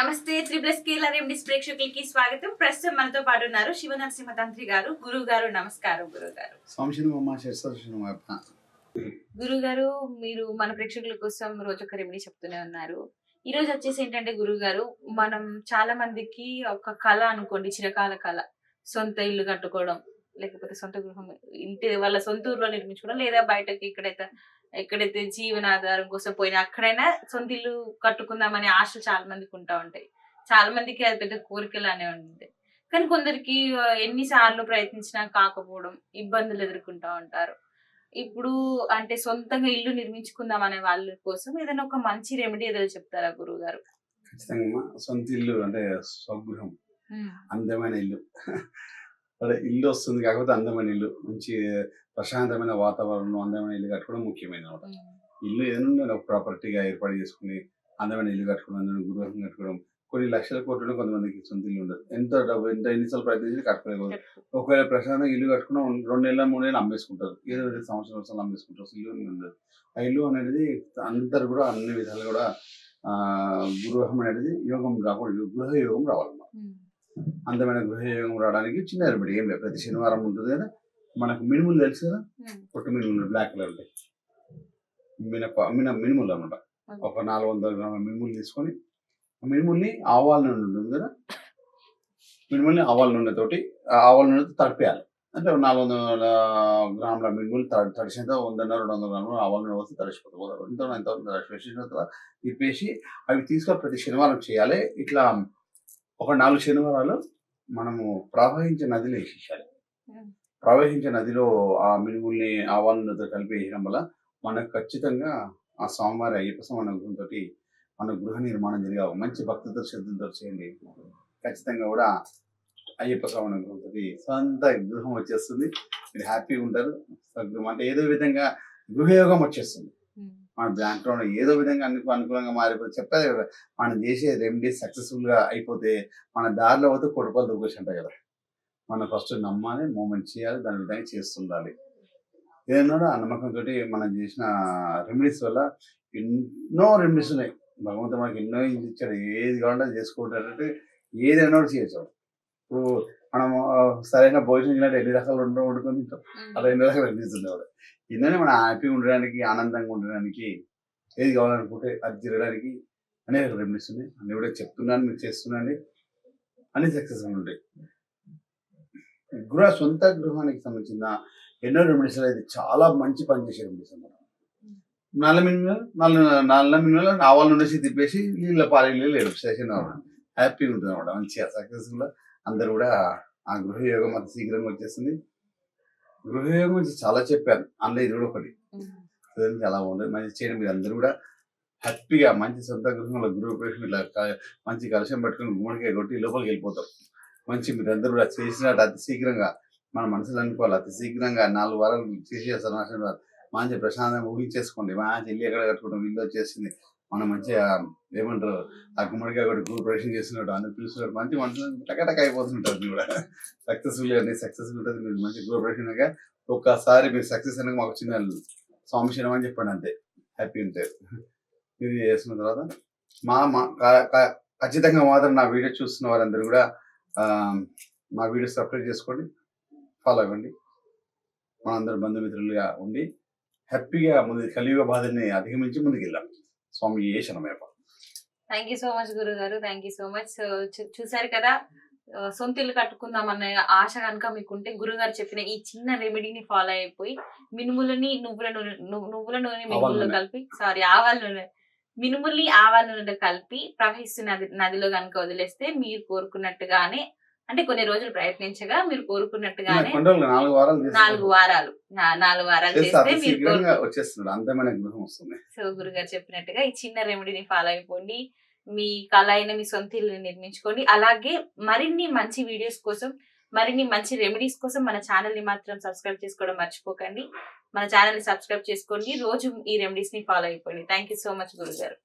నమస్తే త్రిపుల స్కేలర్ ఎండిస్ ప్రేక్షకులకి స్వాగతం. ప్రస్తుతం మనతో పాటు ఉన్నారు శివ నరసింహ తంత్రి గారు. గురువు గారు నమస్కారం గురువు గారు గురువు గారు మీరు మన ప్రేక్షకుల కోసం రోజు ఒక రెమెడీ చెప్తూనే ఉన్నారు. ఈ రోజు వచ్చేసి ఏంటంటే గురువు గారు మనం చాలా మందికి ఒక కళ అనుకోండి చిరకాల కళ. సొంత ఇల్లు కట్టుకోవడం లేకపోతే సొంత గృహం ఇంటి వాళ్ళ సొంత ఊర్లో నిర్మించుకోవడం లేదా బయటకి ఎక్కడైతే ఎక్కడైతే జీవనాధారం కోసం పోయినా అక్కడైనా సొంత ఇల్లు కట్టుకుందామనే ఆశ చాలా మందికి ఉంటా ఉంటాయి. చాలా మందికి అది పెద్ద కోరికలానే ఉంటుంది. కానీ కొందరికి ఎన్నిసార్లు ప్రయత్నించినా కాకపోవడం ఇబ్బందులు ఎదుర్కొంటా ఉంటారు. ఇప్పుడు అంటే సొంతంగా ఇల్లు నిర్మించుకుందాం అనే వాళ్ళ కోసం ఏదైనా ఒక మంచి రెమెడీ ఏదో చెప్తారా గురువు గారు ఖచ్చితంగా. సొంత ఇల్లు అంటే స్వగృహం. అందమైన ఇల్లు. అదే ఇల్లు వస్తుంది కాకపోతే అందమైన ఇల్లు మంచి ప్రశాంతమైన వాతావరణం అందమైన ఇల్లు కట్టుకోవడం ముఖ్యమైన అనమాట ఇల్లు ఏదైనా ఒక ప్రాపర్టీగా ఏర్పాటు చేసుకుని అందమైన ఇల్లు కట్టుకోవడం అందమైన గృహం కట్టుకోవడం కొన్ని లక్షల కోట్లు కొంతమందికి సొంత ఇల్లు ఉండదు. ఎంత డబ్బు ఎంత ఎన్నిసార్లు ప్రయత్నించి కట్టుకోలేదు ఒకవేళ ప్రశాంతంగా ఇల్లు కట్టుకున్నా రెండు నెలల మూడు నెలలు అమ్మేసుకుంటారు. ఏదో ఒకటి సంవత్సరం సంవత్సరాలు అమ్మేసుకుంటారు. ఇల్లు ఉండదు. ఆ ఇల్లు అనేది అందరు కూడా అన్ని విధాలు కూడా ఆ గృహం అనేది యోగం రాకూడదు. గృహ యోగం రావాలన్నమాట. అందమైన గృహ యోగం రావడానికి చిన్న రెమెడీ ఏం లేదు ప్రతి శనివారం ఉంటుంది కదా మనకు మినుములు తెలుసు కదా పొట్టు మినుములు బ్లాక్ కలర్ ఉంటాయి మినప మిన మినుములు అనమాట ఒక నాలుగు వందల గ్రాముల మినుములు తీసుకొని మినుముల్ని ఆవాల నూనె ఉంటుంది కదా మినుముల్ని ఆవాల నూనెతోటి ఆవాల నూనెతో తడిపేయాలి అంటే నాలుగు వందల గ్రాముల మినుములు తడి తడిసినంత వందన్నర రెండు వందల గ్రాములు ఆవాల నూనె వస్తే తడిసిపోతుంది ఇంత ఎంత తడిసిన తర్వాత తిప్పేసి అవి తీసుకొని ప్రతి శనివారం చేయాలి ఇట్లా ఒక నాలుగు శనివారాలు మనము ప్రవహించే నదిలో వేసేసాలి. ప్రవహించే నదిలో ఆ మినుముల్ని ఆవాల నూనెతో కలిపి వేయడం వల్ల మనకు ఖచ్చితంగా ఆ స్వామివారి అయ్యప్ప స్వామి అనుగ్రహంతో మన గృహ నిర్మాణం జరిగే మంచి భక్తితో శ్రద్ధతో చేయండి. ఖచ్చితంగా కూడా అయ్యప్ప స్వామి అనుగ్రహంతో సొంత గృహం వచ్చేస్తుంది. మీరు హ్యాపీగా ఉంటారు. అంటే ఏదో విధంగా గృహయోగం వచ్చేస్తుంది. మన బ్యాంక్లో ఏదో విధంగా అన్ని అనుకూలంగా మారిపోతే చెప్పేది కదా మనం చేసే రెమెడీ సక్సెస్ఫుల్గా అయిపోతే మన దారిలో పోతే కొడుకోలు దొరికొచ్చి ఉంటాయి కదా. మనం ఫస్ట్ నమ్మాలి మూమెంట్ చేయాలి దాని విధంగా చేస్తుండాలి. ఏదైనా ఆ నమ్మకంతో మనం చేసిన రెమెడీస్ వల్ల ఎన్నో రెమెడీస్ ఉన్నాయి. భగవంతుడు మనకి ఎన్నో ఇచ్చాడు ఏది కావాలంటే అది ఏదైనా కూడా చేయొచ్చు. ఇప్పుడు మనం సరైన భోజనం తిన్నట్టు ఎన్ని రకాలు ఉండడం వండుకొని అలా ఎన్ని రకాలు అనిపిస్తుంది కూడా ఇందనే మనం హ్యాపీగా ఉండడానికి ఆనందంగా ఉండడానికి ఏది కావాలనుకుంటే అది తిరగడానికి అనేక రెమెడీస్ ఉన్నాయి. అన్ని కూడా చెప్తున్నాను మీరు చేస్తున్నాండి అన్ని సక్సెస్ ఉంటాయి. గృహ సొంత గృహానికి సంబంధించిన ఎన్నో రెమెడీస్ ఇది చాలా మంచి పని చేసే రెమెడీస్ అన్నమాట. నల్ల మినిమల్ నల్ల నల్ల మినిమల్ ఆవాల నుండి తిప్పేసి నీళ్ళ పాలు లేదు స్టేషన్ హ్యాపీగా ఉంటుంది అనమాట మంచిగా సక్సెస్ఫుల్ అందరు కూడా ఆ గృహయోగం అంత శీఘ్రంగా వచ్చేస్తుంది గృహయోగం గురించి చాలా చెప్పాను అందులో ఇది కూడా ఒకటి. చాలా బాగుంటుంది మంచి చేయడం మీరు అందరూ కూడా హ్యాపీగా మంచి సొంత గృహంలో గృహ ప్రవేశం ఇట్లా మంచి కలశం పట్టుకుని గుమ్మడికాయ కొట్టి లోపలికి వెళ్ళిపోతారు మంచి మీరు అందరూ కూడా చేసినట్టు అతి శీఘ్రంగా మన మనసులో అనుకోవాలి. అతి శీఘ్రంగా నాలుగు వారాలు చేసే సమాచారం మంచి ప్రశాంతంగా ఊహించేసుకోండి. మంచి ఇల్లు ఎక్కడ కట్టుకుంటాం? ఇల్లు వచ్చేసింది. మనం మంచిగా ఏమంటారు ఆ గుమ్మడికాయ కూడా గృహ ప్రవేశం చేస్తున్నట్టు అందరు పిలుస్తున్నట్టు మంచి మనసులో టకటక అయిపోతుంటారు మీరు కూడా. సక్సెస్ఫుల్ అండి సక్సెస్ఫుల్ ఉంటుంది. మీరు మంచి గ్రూప్ ప్రవేశంగా ఒక్కసారి మీరు సక్సెస్ అనగా మాకు చిన్న స్వామి అని చెప్పండి అంతే. హ్యాపీ ఉంటారు మీరు చేసిన తర్వాత మా మా ఖచ్చితంగా మాత్రం నా వీడియో చూస్తున్న వారందరూ కూడా మా వీడియో సబ్స్క్రైబ్ చేసుకోండి. ఫాలో అవ్వండి. మనందరూ బంధుమిత్రులుగా ఉండి హ్యాపీగా ముందు కలియుగ బాధల్ని అధిగమించి ముందుకెళ్ళాం స్వామి శనమేప థ్యాంక్ యూ సో మచ్ గురువు గారు థ్యాంక్ యూ సో మచ్ చూసారు కదా సొంత ఇల్లు కట్టుకుందాం అన్న ఆశ కనుక మీకుంటే గురుగారు చెప్పిన ఈ చిన్న రెమెడీని ఫాలో అయిపోయి మినుములని నువ్వుల నూనె నువ్వు- నువ్వుల నూనె మినుముల్లో నూనె. కలిపి సారీ ఆవాల నూనె మినుముల్ని ఆవాల నూనె కలిపి ప్రవహిస్తున్న నది నదిలో కనుక వదిలేస్తే మీరు కోరుకున్నట్టుగానే అంటే కొన్ని రోజులు ప్రయత్నించగా మీరు కోరుకున్నట్టుగానే నాలుగు వారాలు నాలుగు వారాలు. నా- నాలుగు వారాలు చేస్తే మీరు అందమైన గృహం వస్తుంది. సో గురుగారు చెప్పినట్టుగా ఈ చిన్న రెమెడీని ఫాలో అయిపోండి. మీ కళ అయిన మీ సొంత ఇల్లు నిర్మించుకోండి. అలాగే మరిన్ని మంచి వీడియోస్ కోసం మరిన్ని మంచి రెమెడీస్ కోసం మన ఛానల్ని మాత్రం సబ్స్క్రైబ్ చేసుకోవడం మర్చిపోకండి. మన ఛానల్ని సబ్స్క్రైబ్ చేసుకోండి. రోజు ఈ రెమెడీస్ని ఫాలో అయిపోండి. థ్యాంక్ యూ సో మచ్ గురుగారు